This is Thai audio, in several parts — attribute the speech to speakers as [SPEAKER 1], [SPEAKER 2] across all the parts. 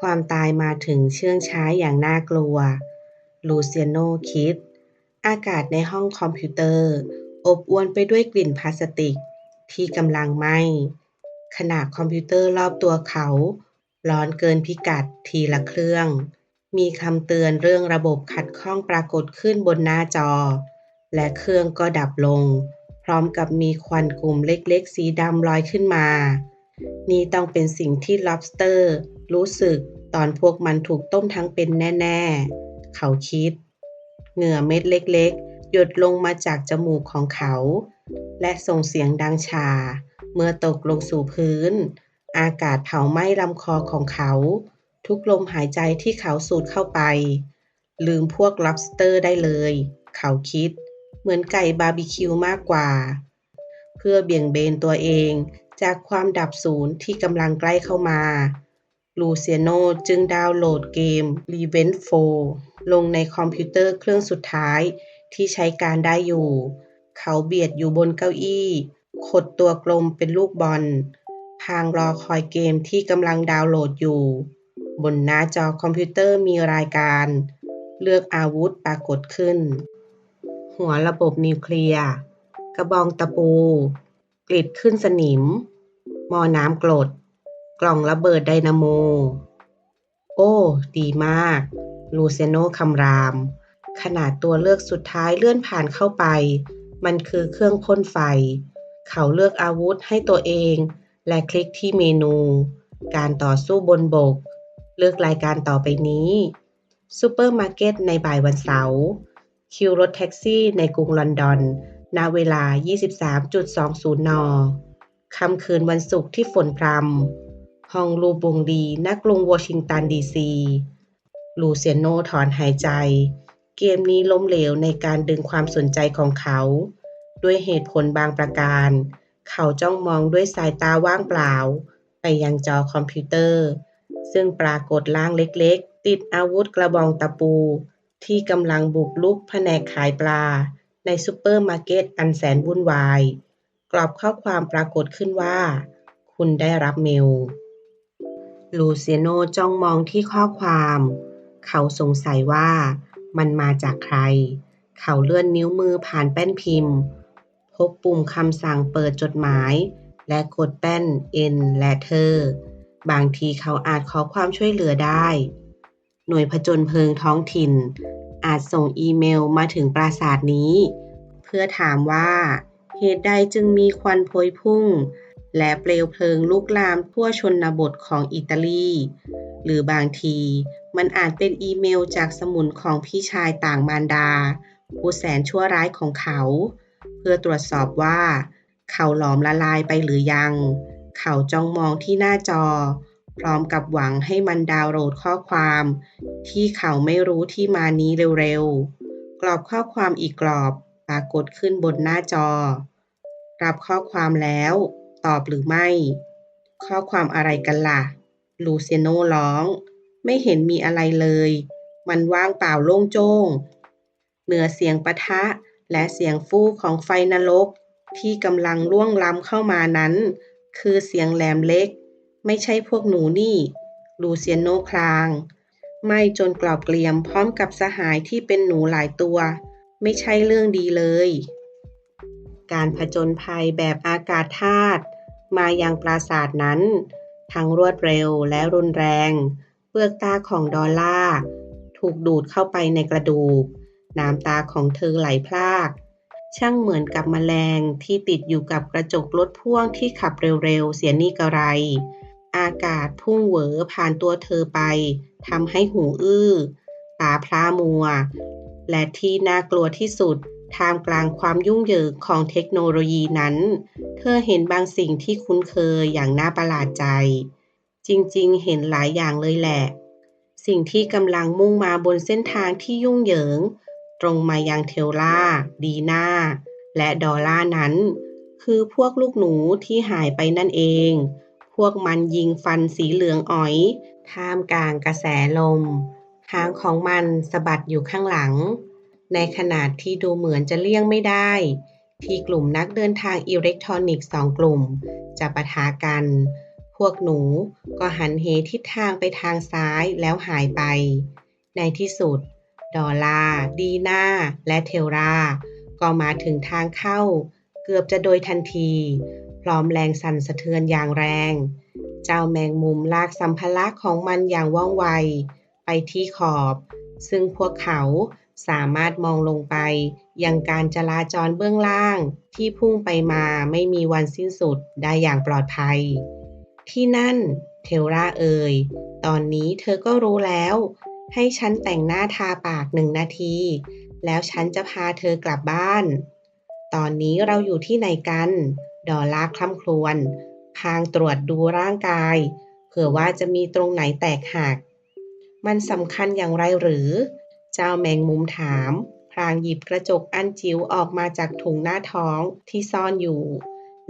[SPEAKER 1] ความตายมาถึงเชื่องช้าอย่างน่ากลัว ลูเซียโนคิด อากาศในห้องคอมพิวเตอร์ อบอวลไปด้วยกลิ่นพลาสติกที่กำลังไหม้ขณะคอมพิวเตอร์รอบตัวเขา ร้อนเกินพิกัดทีละเครื่อง มีคำเตือนเรื่องระบบขัดข้องปรากฏขึ้นบนหน้าจอ และเครื่องก็ดับลง พร้อมกับมีควันกลุ่มเล็กๆ สีดำลอยขึ้นมา นี่ต้องเป็นสิ่งที่ lobster รู้สึกตอนพวกมันถูกต้มทั้งเป็นแน่ ๆ เขาคิด เหงื่อเม็ดเล็กๆ หยดลงมาจากจมูกของเขา และส่งเสียงดังชา เมื่อตกลงสู่พื้น อากาศเผาไหม้ลำคอของเขา ทุกลมหายใจที่เขาสูดเข้าไป ลืมพวก lobster ได้เลย เขาคิด เหมือนไก่บาร์บีคิวมากกว่า เพื่อเบี่ยงเบนตัวเองจากความดับศูนย์ที่กำลังใกล้เข้ามา ลูเซียโนจึงดาวน์โหลดเกม Revenge 4ลงในคอมพิวเตอร์เครื่องสุดท้ายที่ใช้การได้อยู่ เขาเบียดอยู่บนเก้าอี้ขดตัวกลมเป็นลูกบอล พางรอคอยเกมที่กำลังดาวน์โหลดอยู่ บนหน้าจอคอมพิวเตอร์มีรายการ เลือกอาวุธปรากฏขึ้น หัวระบบนิวเคลียร์ กระบองตะปู กริดขึ้นสนิม มอน้ำกรด กล่องระเบิดไดนาโม โอ้ ดีมาก ลูเซโนคำราม ขนาดตัวเลือกสุดท้ายเลื่อนผ่านเข้าไป มันคือเครื่องพ่นไฟ เขาเลือกอาวุธให้ตัวเอง และคลิกที่เมนู การต่อสู้บนบก เลือกรายการต่อไปนี้ซูเปอร์มาร์เก็ตในบ่ายวันเสาร์คิวรถแท็กซี่ในกรุงลอนดอน ณ เวลา 23.20 น ค่ำคืนวันศุกร์ที่ฝนพรำ ห้องลูบงดีณกรุงวอชิงตันดีซีลูเซียโนถอนหายใจ เกมนี้ล้มเหลวในการดึงความสนใจของเขา ด้วยเหตุผลบางประการ เขาจ้องมองด้วยสายตาว่างเปล่า ไปยังจอคอมพิวเตอร์ ซึ่งปรากฏล่างเล็กๆ ติดอาวุธกระบองตะปู ที่กำลังบุกลุกแผนกขายปลา ในซูเปอร์มาร์เก็ตอันแสนวุ่นวาย กรอบข้อความปรากฏขึ้นว่า คุณได้รับเมล ลูเซียโนจ้องมองที่ข้อความ เขาสงสัยว่ามันมาจากใคร เขาเลื่อนนิ้วมือผ่านแป้นพิมพ์ พบปุ่มคำสั่งเปิดจดหมาย และกดแป้น N และเธอ บางทีเขาอาจขอความช่วยเหลือได้ หน่วยผจญเพลิงท้องถิ่น อาจส่งอีเมลมาถึงปราสาทนี้ เพื่อถามว่าเหตุใดจึงมีควันพวยพุ่ง และเปลวเพลิงลุกลามทั่วชนบทของอิตาลี หรือบางทีมันอาจเป็นอีเมลจากสมุนของพี่ชายต่างมารดา ผู้แสนชั่วร้ายของเขา เพื่อตรวจสอบว่า เขาหลอมละลายไปหรือยัง เขาจ้องมองที่หน้าจอ พร้อมกับหวังให้มันดาวน์โหลดข้อความ ที่เขาไม่รู้ที่มานี้เร็วๆ กรอบข้อความอีกกรอบปรากฏขึ้นบนหน้าจอ รับข้อความแล้ว ตอบหรือไม่ ข้อความอะไรกันล่ะ ลูเซียโนร้อง ไม่เห็นมีอะไรเลย มันว่างเปล่าโล่งโจ้ง เหนือเสียงปะทะและเสียงฟู่ของไฟนรก ที่กำลังล่วงล้ำเข้ามานั้น คือเสียงแหลมเล็ก ไม่ใช่พวกหนูนี่ ลูเซียโนคลาง ไม่จนกรอบเกลียมพร้อมกับสหายที่เป็นหนูหลายตัว ไม่ใช่เรื่องดีเลยการผจญภัยแบบอากาศธาตุ มายังปราสาทนั้น ทั้งรวดเร็วและรุนแรง เปลือกตาของดอลล่าถูกดูดเข้าไปในกระดูก น้ำตาของเธอไหลพราก ช่างเหมือนกับแมลงที่ติดอยู่กับกระจกรถพ่วงที่ขับเร็วๆเสียนี่กระไร อากาศพุ่งเหวอผ่านตัวเธอไปทำให้หูอื้อ ตาพร่ามัว และที่น่ากลัวที่สุด ท่ามกลางความยุ่งเหยิงของเทคโนโลยีนั้น เธอเห็นบางสิ่งที่คุ้นเคยอย่างน่าประหลาดใจ จริงๆ เห็นหลายอย่างเลยแหละ สิ่งที่กำลังมุ่งมาบนเส้นทางที่ยุ่งเหยิง ตรงมายังเทลล่า ดีนาและดอลล่านั้น คือพวกลูกหนูที่หายไปนั่นเอง พวกมันยิงฟันสีเหลืองอ๋อย ท่ามกลางกระแสลมหางของมันสะบัดอยู่ข้างหลัง ในขณะที่ดูเหมือนจะเลี่ยงไม่ได้ ที่กลุ่มนักเดินทางอิเล็กทรอนิกส์สองกลุ่ม จะปะทะกัน พวกหนูก็หันเหทิศทางไปทางซ้ายแล้วหายไป ในที่สุด ดอลลาดีนาและเทลราก็มาถึงทางเข้า เกือบจะโดยทันที พร้อมแรงสั่นสะเทือนอย่างแรง เจ้าแมงมุมลากสัมภาระของมันอย่างว่องไว ไปที่ขอบ ซึ่งพวกเขา สามารถมองลงไป ยังการจราจรเบื้องล่าง ที่พุ่งไปมาไม่มีวันสิ้นสุดได้อย่างปลอดภัย ที่นั่นเทลราเอ่ยตอนนี้เธอก็รู้แล้ว ให้ฉันแต่งหน้าทาปากหนึ่งนาที แล้วฉันจะพาเธอกลับบ้าน ตอนนี้เราอยู่ที่ไหนกัน ดอลลาคล่ำครวญพางตรวจดูร่างกาย เผื่อว่าจะมีตรงไหนแตกหักมันสำคัญอย่างไรหรือ เจ้าแมงมุมถามพรางหยิบกระจกอันจิ๋วออกมาจากถุงหน้าท้องที่ซ่อนอยู่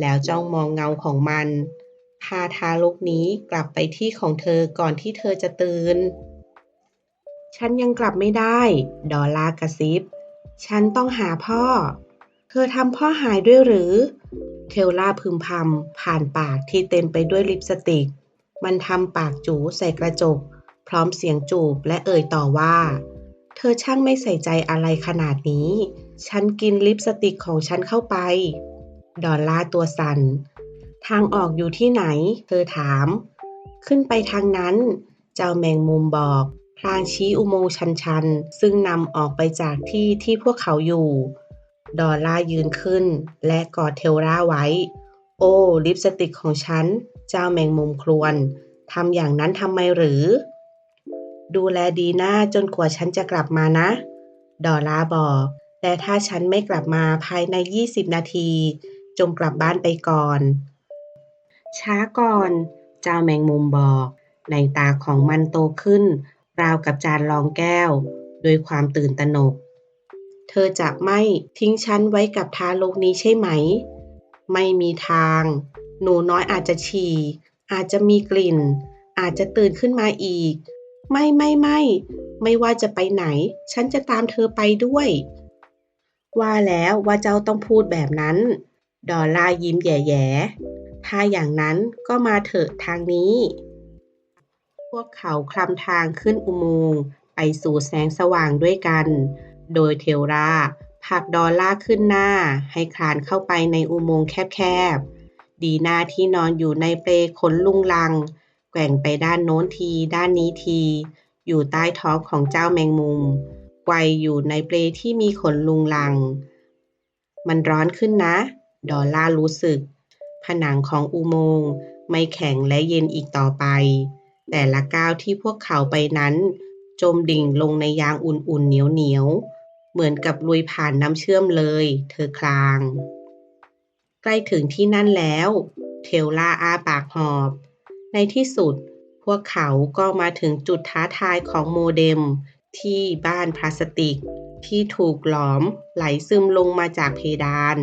[SPEAKER 1] แล้วจ้องมองเงาของมัน พาทารกนี้กลับไปที่ของเธอก่อนที่เธอจะตื่น ฉันยังกลับไม่ได้ ดอลลากระซิบ ฉันต้องหาพ่อ เธอทำพ่อหายด้วยหรือเทลล่าพึมพำผ่านปากที่เต็มไปด้วยลิปสติก มันทำปากจูใส่กระจก พร้อมเสียงจูบและเอ่ยต่อว่า เธอช่างไม่ใส่ใจอะไรขนาดนี้ ฉันกินลิปสติกของฉันเข้าไป ดอลลาตัวสัน่น ทางออกอยู่ที่ไหน เธอถาม ขึ้นไปทางนั้น เจ้าแมงมุมบอกพลางชี้อุโมงค์ชันๆ ซึ่งนำออกไปจากที่ที่พวกเขาอยู่ ดอลลายืนขึ้น และกอดเทลราไว้ โอ้ ลิปสติกของฉัน เจ้าแมงมุมครวนทำอย่างนั้นทำไมหรือ ดูแลดีหน้าจนกว่าฉันจะกลับมานะ ดอลาบอกแต่ถ้าฉันไม่กลับมาภายใน 20 นาที จงกลับบ้านไปก่อน ช้าก่อน เจ้าแมงมุมบอก ในตาของมันโตขึ้น ราวกับจานรองแก้ว ด้วยความตื่นตระหนก เธอจะไม่ทิ้งฉันไว้กับทารกนี้ใช่ไหม ไม่มีทาง หนูน้อยอาจจะฉี่อาจจะมีกลิ่น อาจจะตื่นขึ้นมาอีก ไม่ไม่ไม่ไม่ว่าจะไปไหน ฉันจะตามเธอไปด้วย ว่าแล้วว่าเจ้าต้องพูดแบบนั้น ดอลลายิ้มแย่ๆ ถ้าอย่างนั้นก็มาเถอะทางนี้ พวกเขาคลำทางขึ้นอุโมงค์ไปสู่แสงสว่างด้วยกัน โดยเทลราผลักดอลลาขึ้นหน้า ให้คลานเข้าไปในอุโมงค์แคบๆ ดีนาที่นอนอยู่ในเปลขนลุงลัง ว่งไปด้านโน้นที ด้านนี้ที อยู่ใต้ท้องของเจ้าแมงมุม ไกวอยู่ในเปลที่มีขนลุงลัง มันร้อนขึ้นนะ ดอลลารู้สึก ผนังของอุโมงค์ไม่แข็งและเย็นอีกต่อไป แต่ละก้าวที่พวกเขาไปนั้น จมดิ่งลงในยางอุ่นๆเหนียวๆ เหมือนกับลุยผ่านน้ำเชื่อมเลย เธอคลาง ใกล้ถึงที่นั่นแล้ว เทลล่าอาปากหอบ ในที่สุด พวกเขาก็มาถึงจุดท้าทายของโมเด็ม ที่บ้านพลาสติก ที่ถูกหลอมไหลซึมลงมาจากเพดาน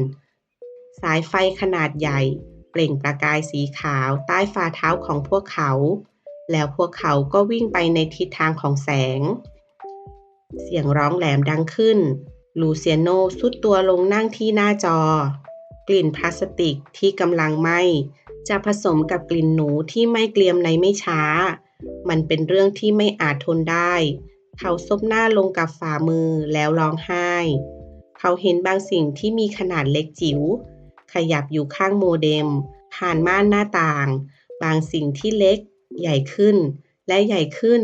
[SPEAKER 1] สายไฟขนาดใหญ่ เปล่งประกายสีขาวใต้ฝ่าเท้าของพวกเขา แล้วพวกเขาก็วิ่งไปในทิศทางของแสง เสียงร้องแหลมดังขึ้น ลูเซียโนสุดตัวลงนั่งที่หน้าจอกลิ่นพลาสติกที่กำลังไหม้ จะผสมกับกลิ่นหนูที่ไม่เกลียมในไม่ช้า มันเป็นเรื่องที่ไม่อาจทนได้ เขาซบหน้าลงกับฝ่ามือแล้วร้องไห้ เขาเห็นบางสิ่งที่มีขนาดเล็กจิ๋ว ขยับอยู่ข้างโมเด็ม ผ่านม่านหน้าต่าง บางสิ่งที่เล็ก ใหญ่ขึ้น และใหญ่ขึ้น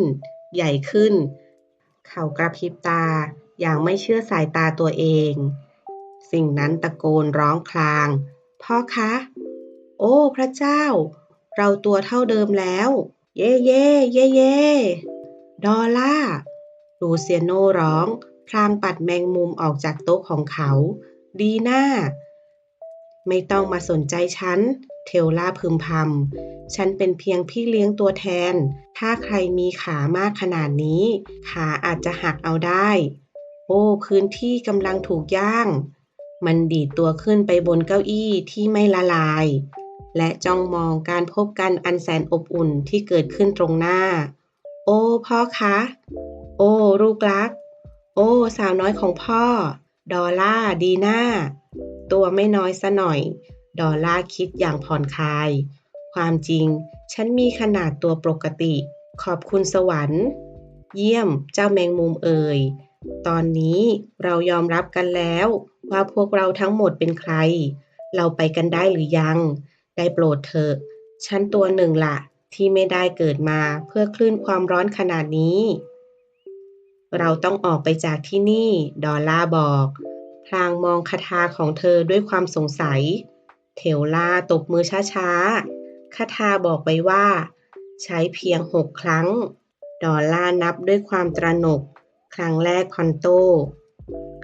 [SPEAKER 1] ใหญ่ขึ้น เขากระพริบตาอย่างไม่เชื่อสายตาตัวเอง สิ่งนั้นตะโกนร้องคลาง พ่อคะ โอ้ พระเจ้า เราตัวเท่าเดิมแล้ว เย่เย่เย่เย่ดอลล่าลูเซียโนร้อง พลางปัดแมงมุมออกจากโต๊ะของเขา ดีหน่าไม่ต้องมาสนใจฉัน เทลล่าพึมพำ ฉันเป็นเพียงพี่เลี้ยงตัวแทน ถ้าใครมีขามากขนาดนี้ ขาอาจจะหักเอาได้ โอ้ พื้นที่กำลังถูกย่าง มันดีดตัวขึ้นไปบนเก้าอี้ที่ไม่ละลาย และจ้องมองการพบกันอันแสนอบอุ่นที่เกิดขึ้นตรงหน้า โอ้พ่อคะ โอ้ลูกรัก โอ้สาวน้อยของพ่อ ดอลล่าดีหน่าตัวไม่น้อยซะหน่อย ดอลล่าคิดอย่างผ่อนคลาย ความจริง ฉันมีขนาดตัวปกติ ขอบคุณสวรรค์ เยี่ยมเจ้าแมงมุมเอ่ย ตอนนี้เรายอมรับกันแล้ว ว่าพวกเราทั้งหมดเป็นใคร เราไปกันได้หรือยัง ได้โปรดเถอะฉันตัวหนึ่งละที่ไม่ได้เกิดมาเพื่อคลื่นความร้อนขนาดนี้ เราต้องออกไปจากที่นี่ ดอลล่าบอก พลางมองคาถาของเธอด้วยความสงสัย เทวล่าตบมือช้าๆคาถาบอกไว้ว่า ใช้เพียงหกครั้ง ดอลล่านับด้วยความตระหนก ครั้งแรกคอนโต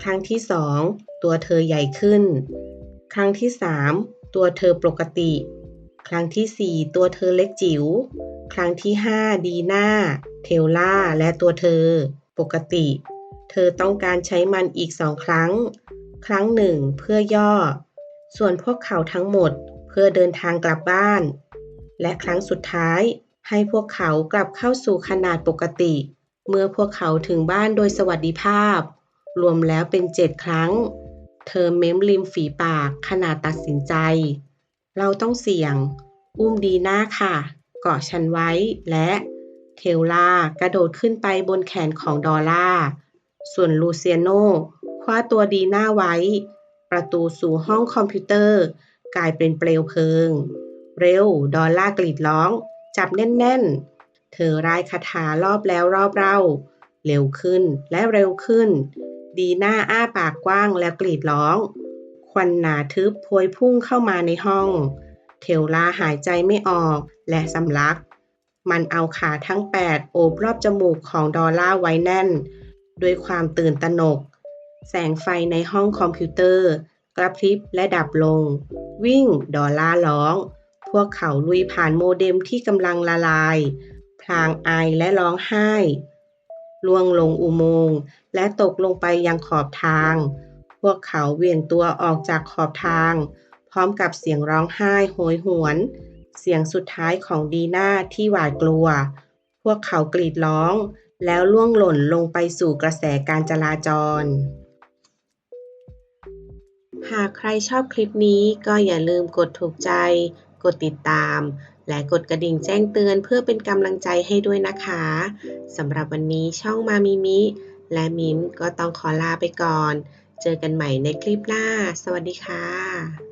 [SPEAKER 1] ครั้งที่สองตัวเธอใหญ่ขึ้น ครั้งที่สาม ตัวเธอปกติ ครั้งที่สี่ตัวเธอเล็กจิ๋ว ครั้งที่ห้าดีน่า เทลล่า และตัวเธอ ปกติ เธอต้องการใช้มันอีกสองครั้ง ครั้งหนึ่งเพื่อย่อ ส่วนพวกเขาทั้งหมดเพื่อเดินทางกลับบ้าน และครั้งสุดท้ายให้พวกเขากลับเข้าสู่ขนาดปกติ เมื่อพวกเขาถึงบ้านโดยสวัสดิภาพ รวมแล้วเป็นเจ็ดครั้ง เธอเม้มริมฝีปากขณะตัดสินใจ เราต้องเสี่ยง อุ้มดีหน้าค่ะ เกาะฉันไว้และเทลล่ากระโดดขึ้นไปบนแขนของดอลล่า ส่วนลูเซียโนคว้าตัวดีหน้าไว้ ประตูสู่ห้องคอมพิวเตอร์ กลายเป็นเปลวเพลิง เร็ว ดอลล่ากรีดร้อง จับแน่น ๆ เธอร่ายคาถารอบแล้วรอบเล่า เร็วขึ้นและเร็วขึ้น ดีหน้าอ้าปากกว้างแล้วกรีดร้อง ควันหนาทึบพวยพุ่งเข้ามาในห้อง เทลล่าหายใจไม่ออกและสำลัก มันเอาขาทั้งแปดโอบรอบจมูกของดอลล่าไว้แน่น ด้วยความตื่นตระหนก แสงไฟในห้องคอมพิวเตอร์ กระพริบและดับลง วิ่งดอลล่าร้อง พวกเขาลุยผ่านโมเด็มที่กำลังละลาย พลางไอและร้องไห้ล่วงลงอุโมงค์ และตกลงไปยังขอบทาง พวกเขาเวียงตัวออกจากขอบทาง พร้อมกับเสียงร้องไห้โหยหวน เสียงสุดท้ายของดีน่าที่หวาดกลัว พวกเขากรีดร้อง แล้วล่วงหล่นลงไปสู่กระแสการจราจร หากใครชอบคลิปนี้ก็อย่าลืมกดถูกใจ กดติดตามและกดกระดิ่งแจ้งเตือนเพื่อเป็นกำลังใจให้ด้วยนะคะ สำหรับวันนี้ช่องมามิมิ และมิมก็ต้องขอลาไปก่อน เจอกันใหม่ในคลิปหน้า สวัสดีค่ะ